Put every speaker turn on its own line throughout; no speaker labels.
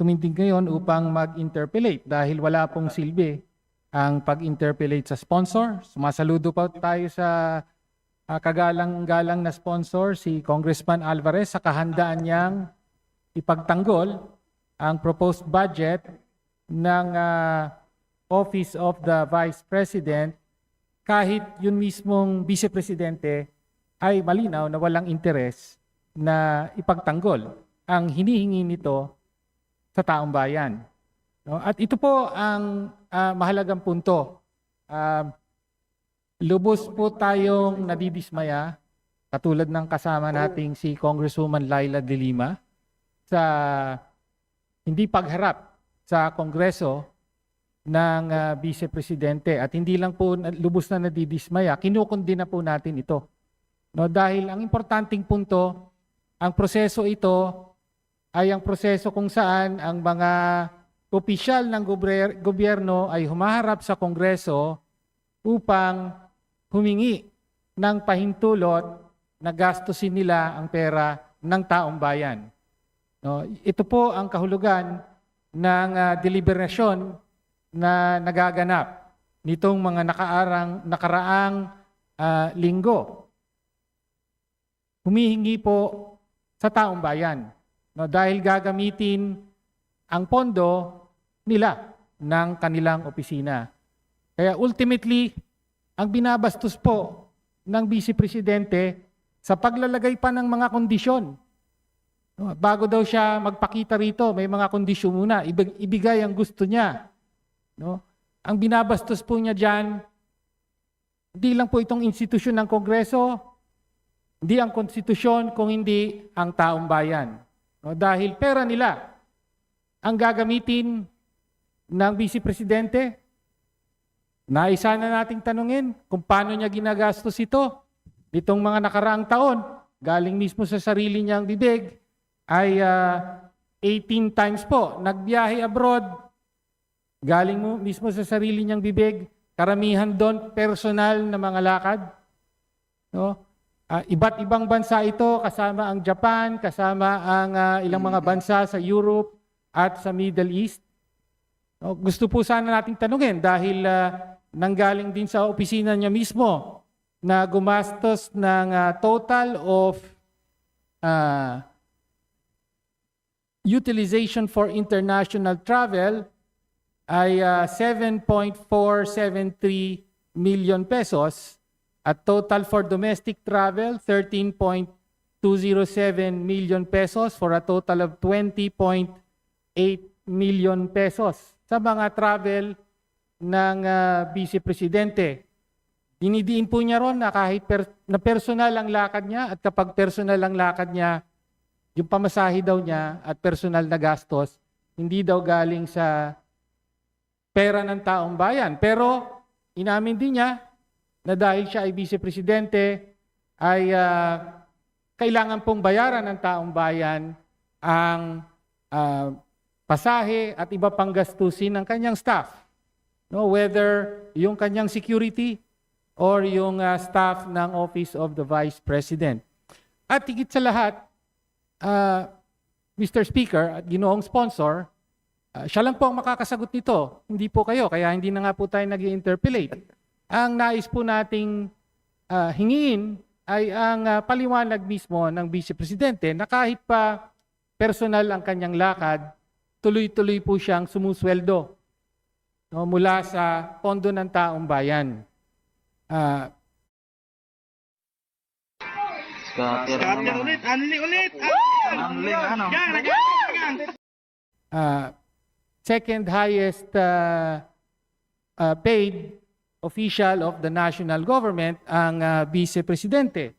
tumindig ngayon upang mag-interpellate dahil wala pong silbi ang pag-interpellate sa sponsor. Sumasaludo pa tayo sa ah, kagalang-galang na sponsor, si Congressman Alvarez, sa kahandaan niyang ipagtanggol ang proposed budget ng ah, Office of the Vice President kahit yun mismong Vice Presidente ay malinaw na walang interes na ipagtanggol ang hinihingi nito sa taong bayan. No? At ito po ang ah, mahalagang punto. Ah, lubos po tayong nadidismaya, katulad ng kasama nating si Congresswoman Laila De Lima, sa hindi pagharap sa Kongreso ng ah, Vice Presidente. At hindi lang po lubos na nadidismaya, kinukundi na po natin ito. No, dahil ang importanteng punto, ang proseso ito ay ang proseso kung saan ang mga opisyal ng gobyerno ay humaharap sa Kongreso upang humingi ng pahintulot na gastusin nila ang pera ng taong bayan. No, ito po ang kahulugan ng ah, deliberasyon na nagaganap nitong mga nakaarang nakaraang ah, linggo. Humihingi po sa taong bayan no, dahil gagamitin ang pondo nila ng kanilang opisina. Kaya ultimately, ang binabastos po ng Vice Presidente sa paglalagay pa ng mga kondisyon. No, Bago daw siya magpakita rito, may mga kondisyon muna. Ibig- ibigay ang gusto niya. No? Ang binabastos po niya dyan, hindi lang po itong institusyon ng Kongreso, hindi ang konstitusyon, kung hindi ang taong bayan. No? Dahil pera nila ang gagamitin ng Vice Presidente. Naisa na nating tanungin kung paano niya ginagastos ito. Nitong mga nakaraang taon, galing mismo sa sarili niyang bibig, ay ah, 18 times po nagbiyahe abroad. Galing mo mismo sa sarili niyang bibig, karamihan doon personal na mga lakad. No? Ah, iba't ibang bansa ito, kasama ang Japan, kasama ang ah, ilang mga bansa sa Europe at sa Middle East. No, gusto po sana nating tanungin dahil ah, nanggaling din sa opisina niya mismo na gumastos ng ah, total of ah, utilization for international travel ay ah, 7.473 million pesos at total for domestic travel 13.207 million pesos for a total of 20.8 million pesos sa mga travel ng ah, Vice Presidente. Dinidiin po niya ron na kahit per- na personal ang lakad niya at kapag personal ang lakad niya, yung pamasahe daw niya at personal na gastos, hindi daw galing sa pera ng taong bayan. Pero inamin din niya na dahil siya ay Vice Presidente, ay ah, kailangan pong bayaran ng taong bayan ang ah, pasahe at iba pang gastusin ng kanyang staff. No, whether yung kanyang security or yung ah, staff ng Office of the Vice President. At higit sa lahat, ah, Mr. Speaker at ginoong sponsor, ah, siya lang po ang makakasagot nito. Hindi po kayo, kaya hindi na nga po tayo nag interpellate Ang nais po nating ah, hingiin ay ang ah, paliwanag mismo ng Vice Presidente na kahit pa personal ang kanyang lakad, tuloy-tuloy po siyang sumusweldo no, mula sa pondo ng taong bayan. Ah,
Scatter
ulit, anli ulit.
Anli, ano?
Yan, yan, yan.
uh, second highest uh, uh, paid official of the national government ang uh, vice presidente.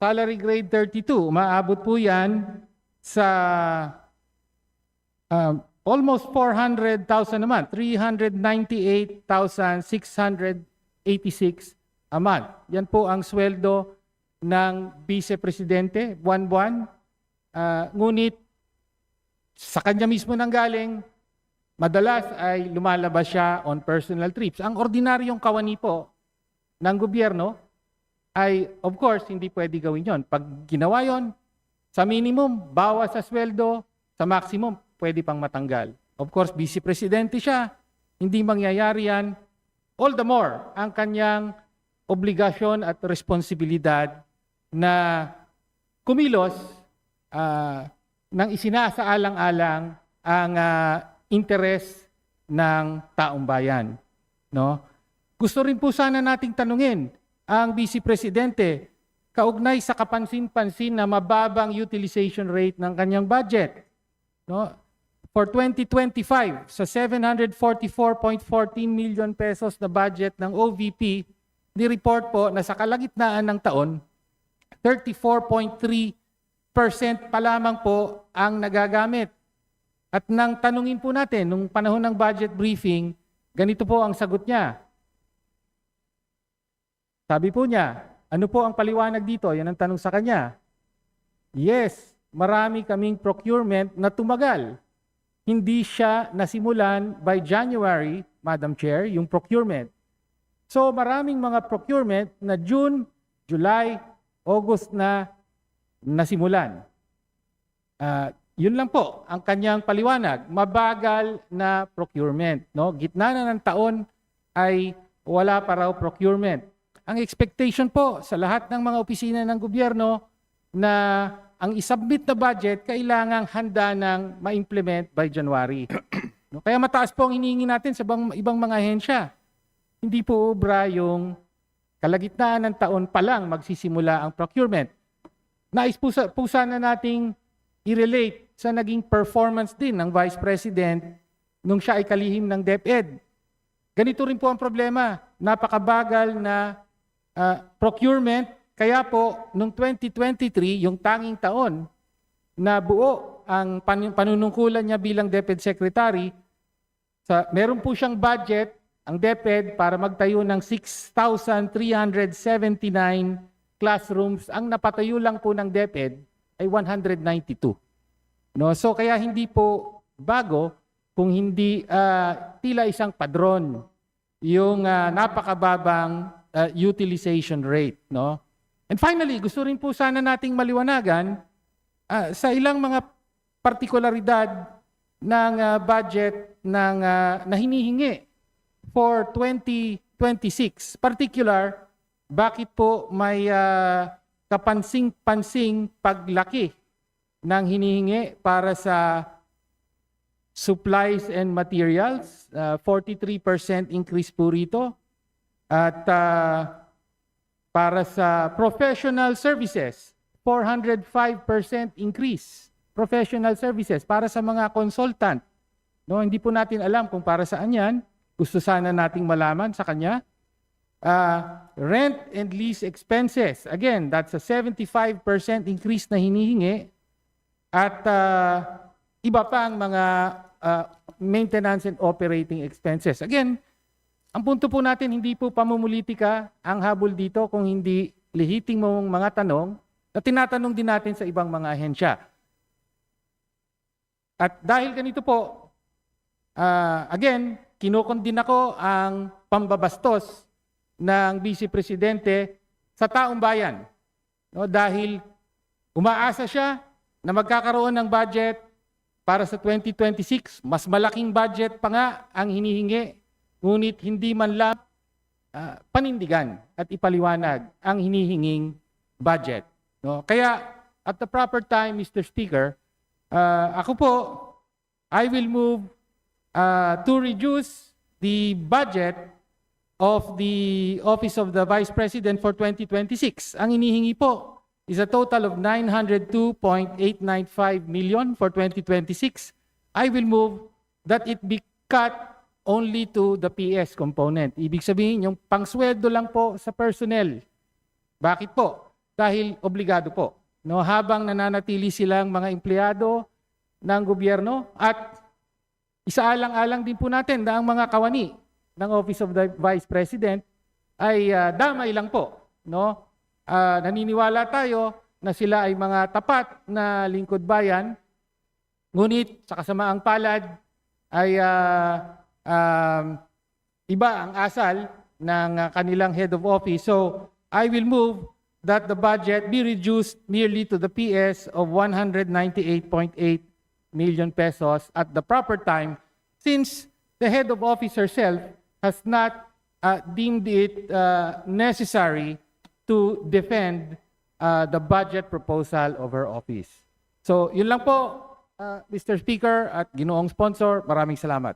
Salary grade 32, umaabot po yan sa um, almost 400,000 a month, 398,686 a month. Yan po ang sweldo ng vice presidente buwan-buwan. Ah, ngunit sa kanya mismo nang galing, madalas ay lumalabas siya on personal trips. Ang ordinaryong kawani po ng gobyerno ay, of course, hindi pwede gawin yon. Pag ginawa yon, sa minimum, bawas sa sweldo, sa maximum, pwede pang matanggal. Of course, vice presidente siya. Hindi mangyayari yan. All the more, ang kanyang obligasyon at responsibilidad na kumilos ah, nang isinasaalang-alang ang ah, interes ng taong bayan. No? Gusto rin po sana nating tanungin ang Vice Presidente kaugnay sa kapansin-pansin na mababang utilization rate ng kanyang budget. No? For 2025, sa 744.14 million pesos na budget ng OVP, ni-report po na sa kalagitnaan ng taon, 34.3% pa lamang po ang nagagamit. At nang tanungin po natin, nung panahon ng budget briefing, ganito po ang sagot niya. Sabi po niya, ano po ang paliwanag dito? Yan ang tanong sa kanya. Yes, marami kaming procurement na tumagal. Hindi siya nasimulan by January, Madam Chair, yung procurement. So maraming mga procurement na June, July, August na nasimulan. Ah, yun lang po ang kanyang paliwanag. Mabagal na procurement. No? Gitna na ng taon ay wala pa raw procurement. Ang expectation po sa lahat ng mga opisina ng gobyerno na ang isubmit na budget kailangang handa ng ma-implement by January. no? Kaya mataas po ang hinihingi natin sa ibang, ibang mga ahensya. Hindi po obra yung kalagitnaan ng taon pa lang magsisimula ang procurement. Nais po, sa, po sana nating i-relate sa naging performance din ng Vice President nung siya ay kalihim ng DepEd. Ganito rin po ang problema. Napakabagal na ah, procurement. Kaya po, noong 2023, yung tanging taon na buo ang pan- panunungkulan niya bilang DepEd Secretary, sa, meron po siyang budget, ang DepEd, para magtayo ng 6,379 classrooms. Ang napatayo lang po ng DepEd ay 192. No? So kaya hindi po bago kung hindi ah, tila isang padron yung ah, napakababang ah, utilization rate. No? And finally, gusto rin po sana nating maliwanagan ah, sa ilang mga partikularidad ng ah, budget ng ah, na hinihingi for 2026. Particular, bakit po may ah, kapansing-pansing paglaki ng hinihingi para sa supplies and materials, uh, 43% increase po rito. At uh, para sa professional services, 405% increase. Professional services para sa mga consultant. No, hindi po natin alam kung para saan 'yan. Gusto sana nating malaman sa kanya. Uh, rent and lease expenses. Again, that's a 75% increase na hinihingi at ah, iba pa ang mga ah, maintenance and operating expenses. Again, ang punto po natin, hindi po pamumulitika ang habol dito kung hindi lihiting mong mga tanong na tinatanong din natin sa ibang mga ahensya. At dahil ganito po, ah, again, kinukondin ako ang pambabastos ng Vice Presidente sa taong bayan. No, dahil umaasa siya na magkakaroon ng budget para sa 2026. Mas malaking budget pa nga ang hinihingi, ngunit hindi man lang ah, panindigan at ipaliwanag ang hinihinging budget. No? Kaya at the proper time, Mr. Speaker, ah, ako po, I will move ah, to reduce the budget of the Office of the Vice President for 2026. Ang inihingi po is a total of 902.895 million for 2026. I will move that it be cut only to the PS component. Ibig sabihin, yung pangsweldo lang po sa personnel. Bakit po? Dahil obligado po. No, habang nananatili silang mga empleyado ng gobyerno at isaalang-alang din po natin na ang mga kawani ng Office of the Vice President ay ah, damay lang po, no? Ah, naniniwala tayo na sila ay mga tapat na lingkod bayan, ngunit sa kasamaang palad ay ah, um, iba ang asal ng kanilang head of office. So, I will move that the budget be reduced merely to the PS of 198.8 million pesos at the proper time since the head of office herself has not uh, deemed it uh, necessary to defend uh, the budget proposal of her office. So, yun lang po, uh, Mr. Speaker at ginoong sponsor. Maraming salamat.